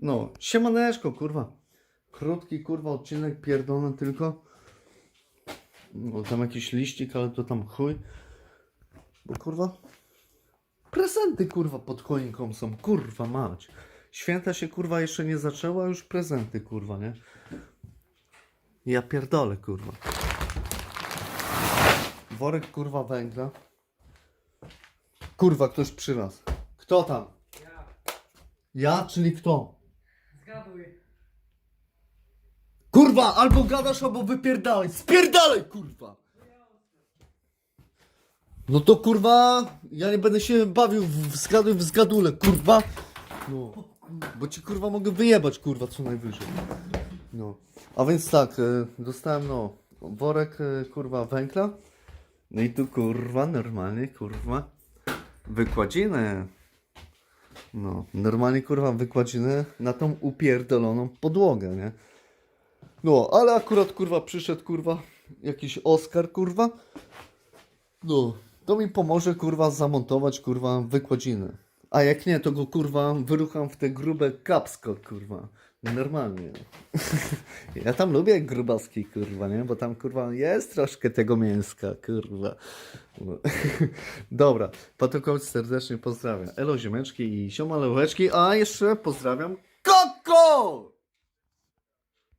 No, siemaneczko, kurwa. Krótki, kurwa, odcinek pierdolony tylko. No, tam jakiś liścik, ale to tam chuj. Bo kurwa, prezenty, kurwa, pod choinką są, kurwa, mać. Święta się, kurwa, jeszcze nie zaczęła, już prezenty, kurwa, nie? Ja pierdolę, kurwa. Worek, kurwa, węgla. Kurwa, ktoś przyniósł. Kto tam? Ja. Ja, czyli kto? Zgaduj. Kurwa, albo gadasz, albo wypierdalaj. Spierdalaj, kurwa! No to kurwa, ja nie będę się bawił w zgaduj w zgadule, kurwa. No, bo ci kurwa mogę wyjebać, kurwa, co najwyżej. No, a więc tak, e, dostałem no, worek, e, kurwa, węgla. No i tu kurwa, normalnie, kurwa, wykładziny. No, normalnie kurwa wykładzinę na tą upierdoloną podłogę, nie? No, ale akurat kurwa przyszedł kurwa jakiś Oskar kurwa. No, to mi pomoże kurwa zamontować kurwa wykładzinę. A jak nie, to go kurwa wyrucham w te grube kapsko kurwa. Normalnie. ja tam lubię grubaski kurwa, nie? Bo tam kurwa jest troszkę tego mięska kurwa. Dobra, Patokowic serdecznie pozdrawiam. Elo ziomeczki i sioma leweczki, a jeszcze pozdrawiam Koko!